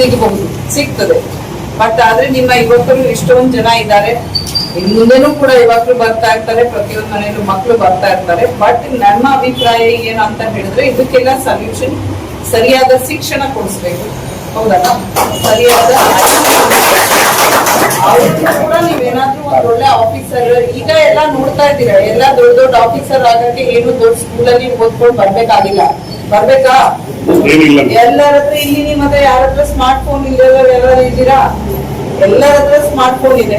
ಸಿಗಬಹುದು ಸಿಗ್ತದೆ. ಬಟ್ ಆದ್ರೆ ನಿಮ್ಮ ಯುವಕರು ಎಷ್ಟೊಂದು ಜನ ಇದ್ದಾರೆ. ಇನ್ ಮುಂದೆನೂ ಕೂಡ ಯುವಕರು ಬರ್ತಾ ಇರ್ತಾರೆ, ಪ್ರತಿಯೊಂದು ಮನೆಯಲ್ಲೂ ಮಕ್ಕಳು ಬರ್ತಾ ಇರ್ತಾರೆ. ಬಟ್ ನನ್ನ ಅಭಿಪ್ರಾಯ ಏನು ಅಂತ ಹೇಳಿದ್ರೆ, ಇದಕ್ಕೆಲ್ಲ ಸೊಲ್ಯೂಷನ್ ಸರಿಯಾದ ಶಿಕ್ಷಣ ಕೊಡಿಸ್ಬೇಕು. ಹೌದಲ್ಲ? ಸರಿಯಾದ ಕೂಡ ನೀವೇನಾದ್ರೂ ಒಂದ್ ಒಳ್ಳೆ ಆಫೀಸರ್ ಈಗ ಎಲ್ಲ ನೋಡ್ತಾ ಇದ್ದೀರಾ? ಎಲ್ಲ ದೊಡ್ಡ ದೊಡ್ಡ ಆಫೀಸರ್ ಆಗಕ್ಕೆ ಏನು ದೊಡ್ಡ ಸ್ಕೂಲಲ್ಲಿ ಓದ್ಕೊಂಡು ಬರ್ಬೇಕಾಗಿಲ್ಲ. ಬರ್ಬೇಕಾ? ಎಲ್ಲರ ಹತ್ರ ಇಲ್ಲಿ ನಿಮ್ಮ ಹತ್ರ ಯಾರ ಹತ್ರ ಸ್ಮಾರ್ಟ್ ಫೋನ್ ಇಲ್ಲದವ್ರು ಎಲ್ಲರೂ ಇದ್ದೀರಾ? ಎಲ್ಲರ ಹತ್ರ ಸ್ಮಾರ್ಟ್ ಫೋನ್ ಇದೆ.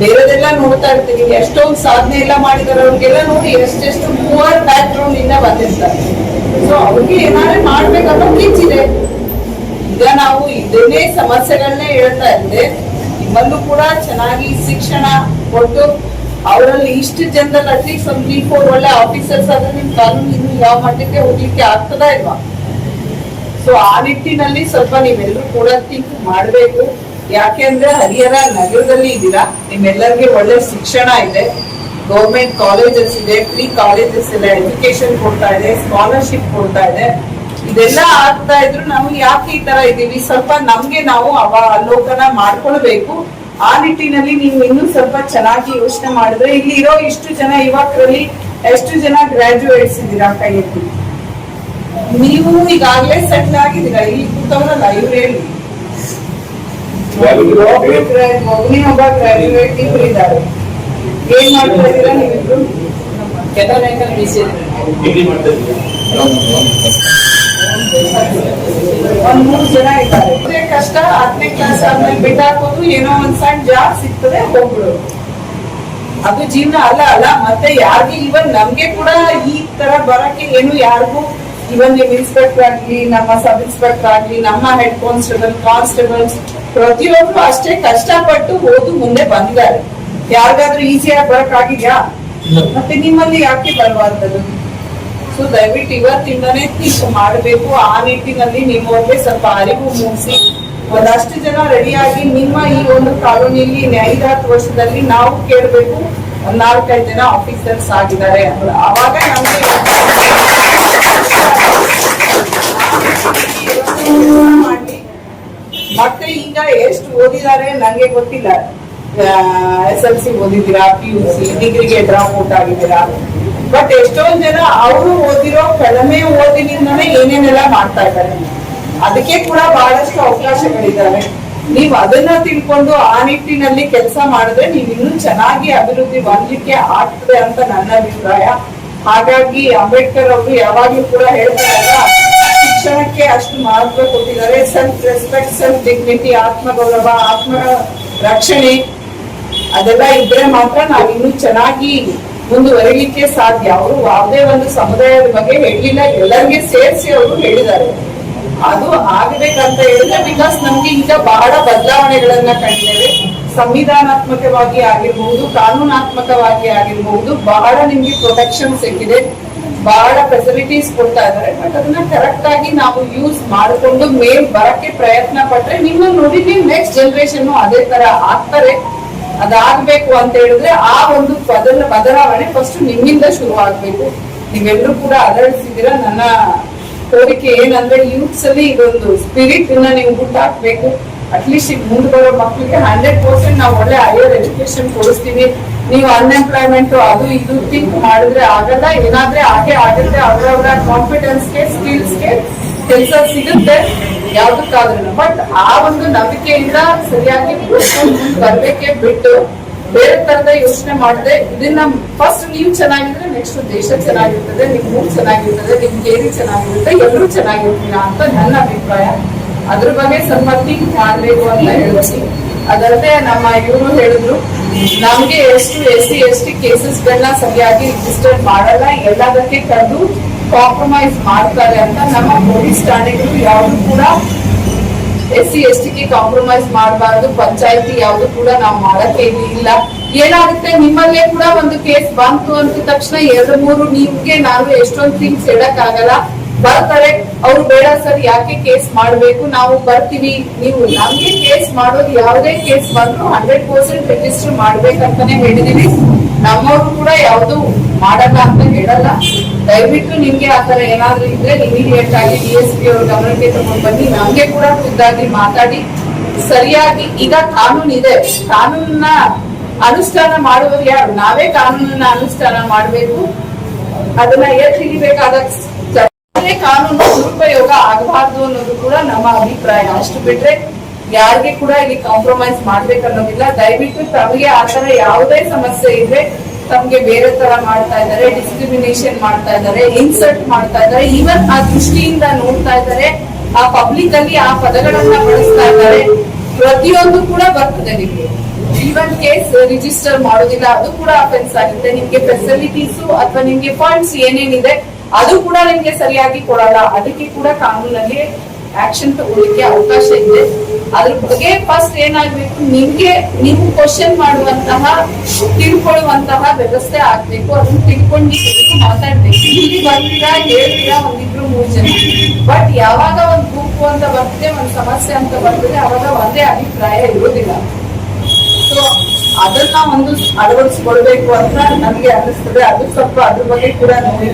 ಬೇರೆದೆಲ್ಲ ನೋಡ್ತಾ ಇರ್ತೀವಿ ಎಷ್ಟೊಂದು ಸಾಧನೆ ಎಲ್ಲ ಮಾಡಿದಾರೆ. ಅವ್ರಿಗೆಲ್ಲ ನೋಡಿ ಎಷ್ಟೆಷ್ಟು ಪೂವರ್ ಬ್ಯಾಕ್ ಗ್ರೌಂಡ್ ಇಂದ ಬಂದಿರ್ತಾರೆ. ಸೊ ಅವ್ರಿಗೆ ಏನಾದ್ರು ಮಾಡ್ಬೇಕನ್ನೋ ಕಿಚ್ಚಿದೆ ಈಗ ನಾವು ಇದನ್ನೇ ಸಮಸ್ಯೆಗಳನ್ನೇ ಹೇಳ್ತಾ ಇದ್ದೆ ನಿಮ್ಮಲ್ಲೂ ಕೂಡ ಚೆನ್ನಾಗಿ ಶಿಕ್ಷಣ ಕೊಟ್ಟು ಅವರಲ್ಲಿ ಇಷ್ಟು ಜನದಲ್ಲಿ ಅಟ್ಲೀಸ್ಟ್ ಒಂದು ತ್ರೀ ಫೋರ್ ಒಳ್ಳೆ ಆಫೀಸರ್ಸ್ ಆದ್ರೆ ನಿಮ್ ಕಾನೂನು ಇನ್ನು ಯಾವ ಮಟ್ಟಕ್ಕೆ ಹೋಗ್ಲಿಕ್ಕೆ ಆಗ್ತದಾ ಇಲ್ವಾ? ಸೊ ಆ ನಿಟ್ಟಿನಲ್ಲಿ ಸ್ವಲ್ಪ ನೀವೆಲ್ಲರೂ ಕೂಡ ಥಿಂಕ್ ಮಾಡಬೇಕು. ಯಾಕೆಂದ್ರೆ ಹರಿಹರ ನಗರದಲ್ಲಿ ಇದ್ದೀರಾ. ನಿಮ್ಮೆಲ್ಲರಿಗೆ ಒಳ್ಳೆ ಶಿಕ್ಷಣ ಇದೆ. ಗೌರ್ಮೆಂಟ್ ಕಾಲೇಜಸ್ ಇದೆ ಫ್ರೀ ಕಾಲೇಜಸ್ ಇದೆ ಎಜುಕೇಶನ್ ಕೊಡ್ತಾ ಇದೆ ಸ್ಕಾಲರ್ಶಿಪ್ ಕೊಡ್ತಾ ಇದೆ. ಇದೆಲ್ಲ ಆಗ್ತಾ ಇದ್ರು ನಾವು ಯಾಕೆ ಈ ತರ ಇದೀವಿ ಸ್ವಲ್ಪ ನಮ್ಗೆ ನಾವು ಅವ ಅವಲೋಕನ ಮಾಡ್ಕೊಳ್ಬೇಕು. ಆ ನಿಟ್ಟಿನಲ್ಲಿ ನೀವು ಇನ್ನೂ ಸ್ವಲ್ಪ ಚೆನ್ನಾಗಿ ಯೋಚನೆ ಮಾಡಿದ್ರೆ ಇಲ್ಲಿ ಇರೋ ಇಷ್ಟು ಜನ ಯುವಕರಲ್ಲಿ ಎಷ್ಟು ಜನ ಗ್ರಾಜುಯೇಟ್ಸ್ ಇದ್ದೀರಾ ಕೈ ನೀವು ಈಗಾಗಲೇ ಸೆಟ್ಲ್ ಆಗಿದ್ದೀರಾ? ಇಲ್ಲಿ ಕೂತವರಲ್ಲ ಇವ್ರು ಹೇಳಿ. ಒಬ್ಬನೇ ಒಬ್ಬ ಗ್ರಾಜುಯೇಟ್ ಇಬ್ರು ಇದ್ದಾರೆ. ಏನ್ ಮಾಡ್ತಾ ಇದ್ದೀರಾ ನೀವಿಬ್ರು ಒಂದ್ ಮೂರ್ ಜನ ಇದ್ದಾರೆ. ಅದೇ ಕಷ್ಟ ಹತ್ತನೇ ಕ್ಲಾಸ್ ಆದ್ಮೇಲೆ ಬಿಟ್ಟಾಕೋದು ಏನೋ ಒಂದ್ ಸಣ್ಣ ಜಾಬ್ ಸಿಗ್ತದೆ ಹೋಗ್ಬಿಡೋದು. ಅದು ಜೀವನ ಅಲ್ಲ ಅಲ್ಲ. ಮತ್ತೆ ಯಾರಿಗೂ ಇವನ್ ನಮ್ಗೆ ಕೂಡ ಈ ತರ ಬರಕ್ಕೆ ಏನು ಯಾರಿಗೂ ಇವನ್ ನಿಮ್ ಇನ್ಸ್ಪೆಕ್ಟರ್ ಆಗ್ಲಿ ನಮ್ಮ ಸಬ್ ಇನ್ಸ್ಪೆಕ್ಟರ್ ಆಗ್ಲಿ ನಮ್ಮ ಹೆಡ್ ಕಾನ್ಸ್ಟೇಬಲ್ ಕಾನ್ಸ್ಟೇಬಲ್ಸ್ ಪ್ರತಿಯೊಬ್ರು ಅಷ್ಟೇ ಕಷ್ಟಪಟ್ಟು ಓದು ಮುಂದೆ ಬಂದಿದ್ದಾರೆ. ಯಾರಿಗಾದ್ರೂ ಈಸಿಯಾಗಿ ಬರಕ್ ಆಗಿದ್ಯಾ? ಮತ್ತೆ ನಿಮ್ಮಲ್ಲಿ ಯಾಕೆ ಬರುವಂತದ್ದು ಸೊ ದಯವಿಟ್ಟು ಇವತ್ತಿಂದನೇ ಇಷ್ಟು ಮಾಡಬೇಕು. ಆ ನಿಟ್ಟಿನಲ್ಲಿ ನಿಮ್ಮವ್ರಿಗೆ ಸ್ವಲ್ಪ ಅರಿವು ಮೂಡಿಸಿ ಒಂದಷ್ಟು ಜನ ರೆಡಿಯಾಗಿ ನಿಮ್ಮ ಈ ಒಂದು ಕಾಲೋನಿಯಲ್ಲಿ ಐದು ಹತ್ತು ವರ್ಷದಲ್ಲಿ ನಾವು ಕೇಳಬೇಕು. ಒಂದ್ ನಾಲ್ಕೈದು ಜನ ಆಫೀಸರ್ಸ್ ಆಗಿದ್ದಾರೆ. ಅವಾಗ ನಮ್ಗೆ ಎಷ್ಟು ಓದಿದ್ದಾರೆ ನಂಗೆ ಗೊತ್ತಿಲ್ಲ. ಎಸ್ ಎಲ್ ಸಿ ಓದಿದ್ದೀರಾ ಪಿ ಯು ಸಿ ಡಿಗ್ರಿಗೆ ಡ್ರಾಪ್ ಔಟ್ ಆಗಿದ್ದೀರಾ. ಬಟ್ ಎಷ್ಟೊಂದ್ ಜನ ಅವರು ಓದಿರೋ ಕಡಿಮೆ ಓದಿನಿಂದನೇ ಏನೇನೆಲ್ಲ ಮಾಡ್ತಾ ಇದ್ದಾರೆ. ಅದಕ್ಕೆ ಕೂಡ ಬಹಳಷ್ಟು ಅವಕಾಶಗಳಿದ್ದಾವೆ. ನೀವು ಅದನ್ನ ತಿಳ್ಕೊಂಡು ಆ ನಿಟ್ಟಿನಲ್ಲಿ ಕೆಲಸ ಮಾಡಿದ್ರೆ ನೀವು ಇನ್ನೂ ಚೆನ್ನಾಗಿ ಅಭಿವೃದ್ಧಿ ಹೊಂದಲಿಕ್ಕೆ ಆಗ್ತದೆ ಅಂತ ನನ್ನ ಅಭಿಪ್ರಾಯ. ಹಾಗಾಗಿ ಅಂಬೇಡ್ಕರ್ ಅವರು ಯಾವಾಗ್ಲೂ ಕೂಡ ಹೇಳ್ತಾರಲ್ಲ ಶಿಕ್ಷಣಕ್ಕೆ ಅಷ್ಟು ಮಹತ್ವ ಕೊಟ್ಟಿದ್ದಾರೆ. ಸೆಲ್ಫ್ ರೆಸ್ಪೆಕ್ಟ್ ಸೆಲ್ಫ್ ಡಿಗ್ನಿಟಿ ಆತ್ಮಗೌರವ, ಆತ್ಮ ರಕ್ಷಣೆ ಅದೆಲ್ಲ ಇದ್ರೆ ಮಾತ್ರ ನಾವು ಇನ್ನೂ ಚೆನ್ನಾಗಿ ಮುಂದುವರಿಲಿಕ್ಕೆ ಸಾಧ್ಯ. ಅವರು ಯಾವುದೇ ಒಂದು ಸಮುದಾಯದ ಬಗ್ಗೆ ಹೇಳಿಲ್ಲ. ಎಲ್ಲರಿಗೆ ಸೇರಿಸಿ ಅವರು ಹೇಳಿದ್ದಾರೆ. ಅದು ಆಗಬೇಕಂತ ಹೇಳಿದ್ರೆ ಬಿಕಾಸ್ ನಮ್ಗೆ ಈಗ ಬಹಳ ಬದಲಾವಣೆಗಳನ್ನ ಕಂಡಿದ್ದೇವೆ. ಸಂವಿಧಾನಾತ್ಮಕವಾಗಿ ಆಗಿರ್ಬಹುದು, ಕಾನೂನಾತ್ಮಕವಾಗಿ ಆಗಿರ್ಬಹುದು, ಬಹಳ ನಿಮ್ಗೆ ಪ್ರೊಟೆಕ್ಷನ್ ಸಿಕ್ಕಿದೆ. ಬಹಳ ಫೆಸಿಲಿಟೀಸ್ ಕೊಡ್ತಾ ಇದಾರೆ ಬಟ್ ಅದನ್ನ ಕರೆಕ್ಟ್ ಆಗಿ ನಾವು ಯೂಸ್ ಮಾಡಿಕೊಂಡು ಮೇಲ್ ಬರಕ್ಕೆ ಪ್ರಯತ್ನ ಪಟ್ರೆ ನಿಮ್ಮ ನೋಡಿ ನೆಕ್ಸ್ಟ್ ಜನರೇಷನ್ ಅದೇ ತರ ಆಗ್ತಾರೆ. ಅದಾಗ್ಬೇಕು ಅಂತ ಹೇಳಿದ್ರೆ ಆ ಒಂದು ಬದಲ ಬದಲಾವಣೆ ಫಸ್ಟ್ ನಿಮ್ಮಿಂದ ಶುರು ಆಗ್ಬೇಕು ನೀವೆಲ್ಲರೂ ಕೂಡ ಅಲರ್ಟ್ಸಿದ್ದೀರಾ ನನ್ನ ಕೋರಿಕೆ ಏನಂದ್ರೆ ಯೂತ್ಸ್ ಅಲ್ಲಿ ಇದೊಂದು ಸ್ಪಿರಿಟ್ ನೀವು ಹುಟ್ಟಾಕ್ಬೇಕು. ಅಟ್ಲೀಸ್ಟ್ ಈಗ ಮುಂದೆ ಬರೋ ಮಕ್ಕಳಿಗೆ ಹಂಡ್ರೆಡ್ ಪರ್ಸೆಂಟ್ ನಾವು ಒಳ್ಳೆ ಹೈಯರ್ ಎಜುಕೇಶನ್ ಕೊಡಿಸ್ತೀವಿ. ನೀವು ಅನ್ಎಂಪ್ಲಾಯ್ಮೆಂಟ್ ಅದು ಇದು ಥಿಂಕ್ ಮಾಡಿದ್ರೆ ಆಗಲ್ಲ, ಏನಾದ್ರೆ ಹಾಗೆ ಆಗುತ್ತೆ ಅವರವರ ಕಾನ್ಫಿಡೆನ್ಸ್ಗೆ ಸ್ಕಿಲ್ಸ್ಗೆ ಕೆಲಸ ಸಿಗುತ್ತೆ ಯಾವ್ದಕ್ಕಾದ್ರೂ ಬಟ್ ಆ ಒಂದು ನಂಬಿಕೆಯಿಂದ ಸರಿಯಾಗಿ ಬರ್ಬೇಕೆ ಬಿಟ್ಟು ಬೇರೆ ತರದ ಯೋಚನೆ ಮಾಡದೆ, ಇದನ್ನ ಫಸ್ಟ್ ನೀವು ಚೆನ್ನಾಗಿದ್ರೆ ನೆಕ್ಸ್ಟ್ ದೇಶ ಚೆನ್ನಾಗಿರ್ತದೆ, ನಿಮ್ ಊರ್ ಚೆನ್ನಾಗಿರ್ತದೆ, ನಿಮ್ ಏರಿ ಚೆನ್ನಾಗಿರುತ್ತೆ, ಎಲ್ಲರೂ ಚೆನ್ನಾಗಿರ್ತೀರಾ ಅಂತ ನನ್ನ ಅಭಿಪ್ರಾಯ. ಅದ್ರ ಬಗ್ಗೆ ಸ್ವಲ್ಪ ಥಿಂಕ್ ಮಾಡ್ಬೇಕು ಅಂತ ಹೇಳ್ತೀನಿ. ಅದಲ್ಲದೆ ನಮ್ಮ ಇವರು ಹೇಳಿದ್ರು, ನಮ್ಗೆ ಎಷ್ಟು S C, S T cases ಗಳನ್ನ ಸರಿಯಾಗಿ ರಿಜಿಸ್ಟರ್ ಮಾಡಲ್ಲ, ಎಲ್ಲದಕ್ಕೆ ಕರೆದು ಕಾಂಪ್ರಮೈಸ್ ಮಾಡ್ತಾರೆ ಅಂತ ನಮ್ಮ ಪೊಲೀಸ್ ಠಾಣೆಗಳು ಯಾವುದು ಕೂಡ ಎಸ್ ಸಿ, ಎಸ್ ಟಿಗೆ ಕಾಂಪ್ರಮೈಸ್ ಮಾಡಬಾರ್ದು, ಪಂಚಾಯತಿ ಯಾವ್ದು ಕೂಡ ನಾವು ಮಾಡಕ್ಕೆ ಇಲ್ಲ ಏನಾಗುತ್ತೆ, ನಿಮ್ಮಲ್ಲೇ ಕೂಡ ಒಂದು ಕೇಸ್ ಬಂತು ಅಂತ ತಕ್ಷಣ ಎರಡು, ಮೂರು, ನಿಮ್ಗೆ ನಾನು ಎಷ್ಟೊಂದು ಥಿಂಗ್ಸ್ ಹೇಳಕ್ ಆಗಲ್ಲ ಬರ್ತಾರೆ, ಅವ್ರು ಬೇಡ ಸರ್, ಯಾಕೆ ಕೇಸ್ ಮಾಡಬೇಕು? ನಾವು ಬರ್ತೀವಿ, ನೀವು ನಮ್ಗೆ ಕೇಸ್ ಮಾಡೋದು ಯಾವುದೇ ಕೇಸ್ ಬಂದ್ರು ಹಂಡ್ರೆಡ್ ಪರ್ಸೆಂಟ್ ರಿಜಿಸ್ಟರ್ ಮಾಡ್ಬೇಕಂತಾನೆ ಹೇಳಿದೀವಿ ನಮ್ಮವ್ರು ಕೂಡ ಯಾವ್ದು ಮಾಡಲ್ಲ ಅಂತ ಹೇಳಲ್ಲ. ದಯವಿಟ್ಟು ನಿಮ್ಗೆ ಆತರ ಏನಾದ್ರು ಇದ್ರೆ ಇಮಿಡಿಯೇಟ್ ಆಗಿ ಡಿ ಎಸ್ ಪಿ ಅವ್ರ ಗಮನಕ್ಕೆ ತಗೊಂಡ್ ಬನ್ನಿ. ನಮ್ಗೆ ಕೂಡ ಖುದ್ದಾಗಿ ಮಾತಾಡಿ. ಸರಿಯಾಗಿ ಈಗ ಕಾನೂನು ಇದೆ. ಕಾನೂನನ್ನ ಅನುಷ್ಠಾನ ಮಾಡುವವರು ಯಾರು? ನಾವೇ ಕಾನೂನನ್ನ ಅನುಷ್ಠಾನ ಮಾಡಬೇಕು. ಅದನ್ನ ಎತ್ತಿ ಹಿಡಿಬೇಕಾದ ಸ್ಥಳದಲ್ಲೇ ಕಾನೂನು ದುರುಪಯೋಗ ಆಗಬಾರ್ದು ಅನ್ನೋದು ಕೂಡ ನಮ್ಮ ಅಭಿಪ್ರಾಯ. ಅಷ್ಟು ಬಿಟ್ರೆ ಯಾರಿಗೆ ಕೂಡ ಇಲ್ಲಿ ಕಾಂಪ್ರಮೈಸ್ ಮಾಡ್ಬೇಕನ್ನೋದಿಲ್ಲ. ದಯವಿಟ್ಟು ತಮಗೆ ಆತರ ಯಾವುದೇ ಸಮಸ್ಯೆ ಇದ್ರೆ ತಮ್ಗೆ ಬೇರೆ ತರ ಮಾಡ್ತಾ ಇದ್ದಾರೆ ಡಿಸ್ಕ್ರಿಮಿನೇಷನ್ ಮಾಡ್ತಾ ಇದ್ದಾರೆ ಇನ್ಸಲ್ಟ್ ಮಾಡ್ತಾ ಇದ್ದಾರೆ. ಈವನ್ ಆ ದೃಷ್ಟಿಯಿಂದ ನೋಡ್ತಾ ಇದ್ದಾರೆ, ಆ ಪಬ್ಲಿಕ್ ಅಲ್ಲಿ ಆ ಪದಗಳನ್ನ ಬಳಸ್ತಾ ಇದ್ದಾರೆ, ಪ್ರತಿಯೊಂದು ಕೂಡ ಬರ್ತದೆ ನಿಮ್ಗೆ. ಈವನ್ ಕೇಸ್ ರಿಜಿಸ್ಟರ್ ಮಾಡೋದಿಲ್ಲ, ಅದು ಕೂಡ ಅಫೆನ್ಸ್ ಆಗುತ್ತೆ. ನಿಮ್ಗೆ ಫೆಸಿಲಿಟೀಸ್ ಅಥವಾ ನಿಮ್ಗೆ ಪಾಯಿಂಟ್ಸ್ ಏನೇನಿದೆ ಅದು ಕೂಡ ನಿಮ್ಗೆ ಸರಿಯಾಗಿ ಕೊಡಲ್ಲ. ಅದಕ್ಕೆ ಕೂಡ ಕಾನೂನಲ್ಲಿ ಆಕ್ಷನ್ ತಗೊಳ್ಳಿಕ್ಕೆ ಅವಕಾಶ ಇದೆ. ಅದ್ರ ಬಗ್ಗೆ ಫಸ್ಟ್ ಏನಾಗ್ಬೇಕು? ನಿಮ್ಗೆ, ನೀವು ಕ್ವಶನ್ ಮಾಡುವಂತಹ, ತಿಳ್ಕೊಳ್ಳುವಂತಹ ವ್ಯವಸ್ಥೆ ಆಗ್ಬೇಕು. ಅದನ್ನ ತಿಳ್ಕೊಂಡು ನೀವು ಮಾತಾಡ್ಬೇಕು. ಇಲ್ಲಿ ಬರ್ತೀರಾ ಹೇಳ್ತೀರಾ ಒಂದಿಬ್ರು ಮೂರ್ ಜನ. ಬಟ್ ಯಾವಾಗ ಒಂದ್ ಗುಂಪು ಅಂತ ಬರ್ತದೆ, ಒಂದ್ ಸಮಸ್ಯೆ ಅಂತ ಬರ್ತದೆ, ಅವಾಗ ಒಂದೇ ಅಭಿಪ್ರಾಯ ಇರೋದಿಲ್ಲ ಸೊ ಅದನ್ನ ಒಂದು ಅಳವಡಿಸ್ಕೊಳ್ಬೇಕು ಅಂತ ನಮ್ಗೆ ಅನಿಸ್ತದೆ ಅದು ಸ್ವಲ್ಪ ಅದ್ರ ಬಗ್ಗೆ ಕೂಡ ನೋಡಿ.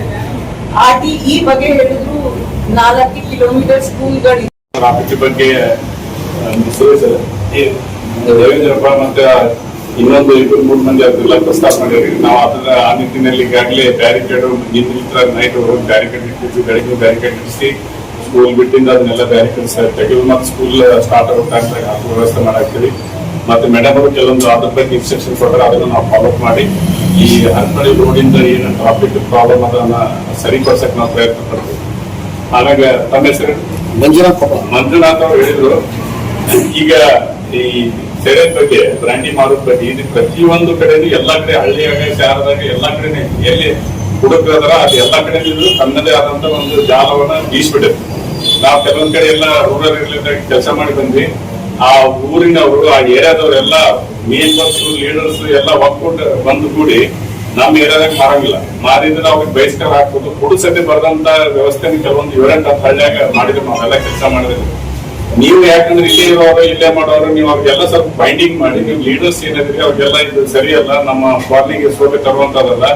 ಆರ್ ಈ ಬಗ್ಗೆ ಹೇಳಿದ್ರು ನಾಲ್ಕು ಕಿಲೋಮೀಟರ್ ಸ್ಕೂಲ್ಗಳು ರಾಪಿಟಿ ಬಗ್ಗೆ ದೇವೇಂದ್ರಪ್ಪ ಮತ್ತೆ ಇನ್ನೊಂದು ಇಬ್ಬರು ಮೂರು ಮಂದಿ ಅದೆಲ್ಲ ಪ್ರಸ್ತಾಪ ಮಾಡಿದ್ರಿ. ನಾವು ಅದನ್ನ ಆ ನಿಟ್ಟಿನಲ್ಲಿ ಈಗಾಗಲೇ ಬ್ಯಾರಿಕೇಡ್ ನಿಂತರ ನೈಟ್ ಬ್ಯಾರಿಕೇಡ್ ಇಟ್ಟಿದ್ವಿ ಬೆಳಿಗ್ಗೆ ಬ್ಯಾರಿಕೇಡ್ ಇಡಿಸಿ ಸ್ಕೂಲ್ ಬಿಟ್ಟಿಂದ ಅದನ್ನೆಲ್ಲ ಬ್ಯಾರಿಕೇಡ್ಸ್ ತೆಗೆದು ಮತ್ತೆ ಸ್ಕೂಲ್ ಸ್ಟಾರ್ಟ್ ಆಗೋ ಅಂತ ವ್ಯವಸ್ಥೆ ಮಾಡಾಕ್ತೀವಿ. ಮತ್ತೆ ಮೇಡಮ್ ಅವರು ಕೆಲವೊಂದು ಅದ್ರ ಬಗ್ಗೆ ಇನ್ಸ್ಟ್ರಕ್ಷನ್ ಕೊಟ್ಟರೆ ಅದನ್ನು ನಾವು ಫಾಲೋ ಮಾಡಿ. ಈ ಹರಪಳ್ಳಿ ರೋಡಿಂದ ಏನು ಟ್ರಾಫಿಕ್ ಪ್ರಾಬ್ಲಮ್ ಅದನ್ನ ಸರಿಪಡಿಸಕ್ ನಾವು ಪ್ರಯತ್ನ ಪಡ್ತೀವಿ. ಆಮೇಲೆ ತಮ್ಮ ಹೆಸರು? ಮಂಜುನಾಥ್ ಮಂಜುನಾಥ್ ಅವರು ಹೇಳಿದ್ರು. ಈಗ ಈ ಸೆರೆ ಬಗ್ಗೆ ಬ್ರಾಂಡಿ ಮಾಡೋದ್ ಬಗ್ಗೆ ಇದು ಪ್ರತಿಯೊಂದು ಕಡೆನೂ ಎಲ್ಲಾ ಕಡೆ ಹಳ್ಳಿಯಾಗ ಶಾರದಾಗ ಎಲ್ಲಾ ಕಡೆನೇ ಎಲ್ಲಿ ಹುಡುಕರದಾರ ಅದು ಎಲ್ಲಾ ಕಡೆ ತನ್ನದೇ ಆದಂತ ಒಂದು ಜಾಲವನ್ನ ಬೀಸ್ಬಿಟ್ಟಿದೆ. ನಾವು ಕೆಲವೊಂದ್ ಕಡೆ ಎಲ್ಲ ರೂರಲ್ ಏರಿಯಾದಾಗ ಕೆಲಸ ಮಾಡಿ ಬಂದ್ವಿ. ಆ ಊರಿನವರು ಆ ಏರಿಯಾದವರೆಲ್ಲ ಮೇನ್ ವರ್ಸ್ ಲೀಡರ್ಸ್ ಎಲ್ಲ ಒಕ್ಕೊಂಡು ಬಂದು ಕೂಡಿ ನಮ್ಮ ಏರಿಯಾದಾಗ ಮಾರಂಗಿಲ್ಲ. ಮಾರಿದ್ರೆ ಅವ್ರಿಗೆ ಬಹಿಷ್ಕಾರ ಹಾಕ್ಬೋದು. ಕುಡಿಸದೆ ಬರೆದಂತ ವ್ಯವಸ್ಥೆ ಕೆಲವೊಂದು ಯುವರೆಂಟ್ ಅಂತ ಹಳ್ಳಿಯಾಗ ಮಾಡಿದ್ರು ನಾವೆಲ್ಲ ಕೆಲಸ ಮಾಡಿದ್ರು. ನೀವು ಯಾಕಂದ್ರೆ ಇಲ್ಲೇ ಇರೋರು, ಇಲ್ಲೇ ಮಾಡೋರು, ನೀವು ಅವ್ರಿಗೆಲ್ಲ ಸ್ವಲ್ಪ ಬೈಂಡಿಂಗ್ ಮಾಡಿ, ನೀವು ಲೀಡರ್ಸ್ ಏನಿದ್ರಿ ಅವ್ರಿಗೆಲ್ಲ ಇದು ಸರಿಯಲ್ಲ, ನಮ್ಮ ಫಾರ್ನಿಂಗ್ ಸೋಟೆ ತರುವಂತದಲ್ಲ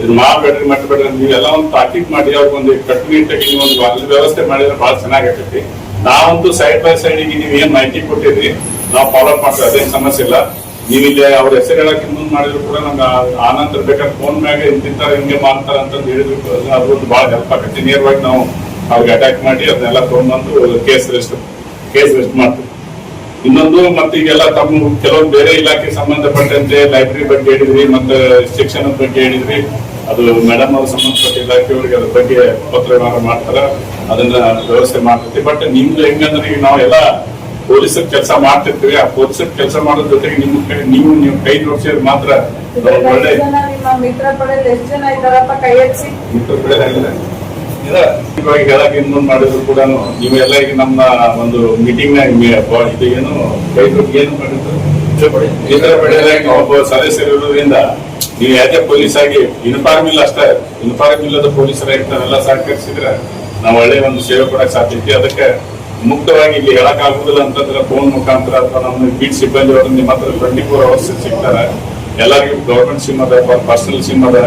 ಇದು ಮಾಡಬೇಡ್ರಿ ಮಟ್ಟಬೇಡ್ರಿ ನೀವೆಲ್ಲ ಒಂದು ತಾಕೀತ್ ಮಾಡಿ, ಅವ್ರಿಗೊಂದು ಕಟ್ಟುನಿಟ್ಟಾಗಿ ನೀವು ಒಂದು ವ್ಯವಸ್ಥೆ ಮಾಡಿದ್ರೆ ಬಹಳ ಚೆನ್ನಾಗೈತಿ ನಾವಂತೂ ಸೈಡ್ ಬೈ ಸೈಡ್ ಈಗ ನೀವು ಏನ್ ಮಾಹಿತಿ ಕೊಟ್ಟಿದ್ರಿ, ನಾವು ಫಾಲೋಅಪ್ ಮಾಡ್ತೀವಿ, ಅದೇನ್ ಸಮಸ್ಯೆ ಇಲ್ಲ. ನೀವು ಇಲ್ಲಿ ಅವ್ರ ಹೆಸರು ಹೇಳಕ್ ಮುಂದ್ ಮಾಡಿದ್ರು ಕೂಡ ನಮ್ಗೆ ಆನಂತರ ಬೇಕಾದ್ರೆ ಫೋನ್ ಮ್ಯಾಗ ಇಂತಿಂತಾರ ಹಿಂಗೆ ಮಾಡ್ತಾರ ಅಂತ ಹೇಳಿದ್ರು ಅದೊಂದು ಬಹಳ ಹೆಲ್ಪ್ ಆಗತ್ತೆ ನೇರವಾಗಿ ನಾವು ಅವ್ರಿಗೆ ಅಟ್ಯಾಕ್ ಮಾಡಿ, ಅದನ್ನೆಲ್ಲ ತಗೊಂಡ್ಬಂದು ಕೇಸ್ ರೆಸ್ಟ್ ಕೇಸ್ ರೆಸ್ಟ್ ಮಾಡ್ತೀವಿ. ಇನ್ನೊಂದು ಮತ್ತೆ ಈಗೆಲ್ಲ ತಮ್ಮ ಕೆಲವೊಂದು ಬೇರೆ ಇಲಾಖೆ ಸಂಬಂಧಪಟ್ಟಂತೆ ಲೈಬ್ರರಿ ಬಗ್ಗೆ ಹೇಳಿದ್ರಿ, ಮತ್ತೆ ಶಿಕ್ಷಣದ ಬಗ್ಗೆ ಹೇಳಿದ್ರಿ. ಅದು ಮೇಡಮ್ ಅವ್ರ ಸಂಬಂಧಪಟ್ಟ ಇಲಾಖೆಯವರಿಗೆ ಅದ್ರ ಬಗ್ಗೆ ಪತ್ರ ವ್ಯವಹಾರ ಮಾಡ್ತಾರ ಅದನ್ನ ವ್ಯವಸ್ಥೆ ಮಾಡ್ತೈತಿ ಬಟ್ ನಿಮ್ದು ಹೆಂಗಂದ್ರೆ ಈಗ ನಾವೆಲ್ಲ ಪೊಲೀಸರ್ ಕೆಲಸ ಮಾಡ್ತಿರ್ತೀವಿ. ಆ ಪೊಲೀಸರ್ ಕೆಲಸ ಮಾಡೋದ್ರ ಜೊತೆಗೆ ನಿಮ್ ಕೈ ನೀವು ನೀವು ಕೈ ನೋಡ್ಸಿದ್ರೆ ಮಾತ್ರ ಒಳ್ಳೆ ಮಿತ್ರ ಪಡೆಯಲ್ಲಿ ಎಷ್ಟು ಜನ ಇದ್ದಾರಪ್ಪ ಕೈ ಎತ್ತಿ? ಮಿತ್ರ ಬೆಳೆದಾಗಿದೆ. ಇದೆ. ಇವಾಗ ಹೇಳಕ್ ಇನ್ನೊಂದು ಮಾಡಿದ್ರು ಕೂಡ ನೀವೆಲ್ಲ ಈಗ ನಮ್ಮ ಒಂದು ಮೀಟಿಂಗ್ ನಾಗ ಇದು ಏನು ರೈತರು ಏನು ಮಾಡಿದ್ರು? ಮಿತ್ರ ಬೆಳೆದಾಗ ಒಬ್ಬ ಸದಸ್ಯರು ಇರೋದ್ರಿಂದ ನೀವು ಯಾಕೆ ಪೊಲೀಸ್ ಆಗಿ ಯೂನಿಫಾರ್ಮ್ ಇಲ್ಲ ಅಷ್ಟೇ? ಯೂನಿಫಾರ್ಮ್ ಇಲ್ಲದ ಪೊಲೀಸರ ನಾವೆಲ್ಲ ಸಹಕರಿಸಿದ್ರೆ ನಾವು ಒಳ್ಳೆ ಒಂದು ಸೇವೆ ಕೊಡಕ್ ಸಾಧ್ಯತೆ ಅದಕ್ಕೆ ಮುಕ್ತವಾಗಿ ಇಲ್ಲಿ ಹೇಳಕ್ ಆಗುದಿಲ್ಲ ಅಂತಂದ್ರೆ ಫೋನ್ ಮುಖಾಂತರ ಅಥವಾ ನಮ್ಮ ಬೀಟ್ ಸಿಬ್ಬಂದಿ ಅವರು ನಿಮ್ಮ ಹತ್ರ ಟ್ವೆಂಟಿ ಫೋರ್ ಅವರ್ಸ್ ಸಿಗ್ತಾರೆ. ಎಲ್ಲರಿಗೂ ಗೌರ್ಮೆಂಟ್ ಸಿಮ್ ಅದ ಪರ್ಸನಲ್ ಸಿಮ್ ಅದ.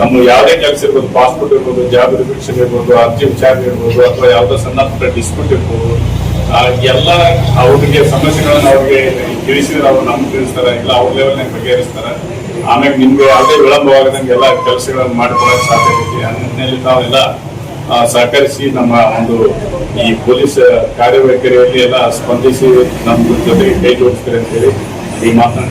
ನಮ್ಮ ಯಾವುದೇ ಕೆಲಸ ಇರ್ಬೋದು ಪಾಸ್ಪೋರ್ಟ್ ಇರ್ಬೋದು ಜಾಬ್ ರಿಫಿಕ್ಷನ್ ಇರ್ಬೋದು, ಅರ್ಜಿ ವಿಚಾರ ಇರ್ಬೋದು, ಅಥವಾ ಯಾವುದೋ ಸಣ್ಣ ಡಿಸ್ಪ್ಯೂಟ್ ಇರ್ಬೋದು. ಎಲ್ಲ ಅವ್ರಿಗೆ ಸಮಸ್ಯೆಗಳನ್ನ ಅವ್ರಿಗೆ ತಿಳಿಸಿದ್ರೆ ಅವ್ರು ನಮ್ಗೆ ತಿಳಿಸ್ತಾರೆ, ಇಲ್ಲ ಅವ್ರ ಲೆವೆಲ್ನಾಗ ಬಗೆಹರಿಸ್ತಾರೆ. ಆಮೇಲೆ ನಿಮ್ಗೆ ಅದೇ ವಿಳಂಬವಾಗದಂಗೆ ಎಲ್ಲ ಕೆಲಸಗಳನ್ನು ಮಾಡ್ಕೊಳಕ್ ಸಾಧ್ಯ ಐತಿ. ನಿಟ್ಟಿನಲ್ಲಿ ತಾವೆಲ್ಲ ಸಹಕರಿಸಿ ನಮ್ಮ ಒಂದು ಈ ಪೊಲೀಸ್ ಕಾರ್ಯವೈಖರಿಯಲ್ಲಿ ಎಲ್ಲ ಸ್ಪಂದಿಸಿ ನಮ್ಮ ಜೊತೆಗೆ ಕೈ ಜೋಡಿಸ್ತಾರೆ ಅಂತ ಹೇಳಿ ಈ ಮಾತನ್ನ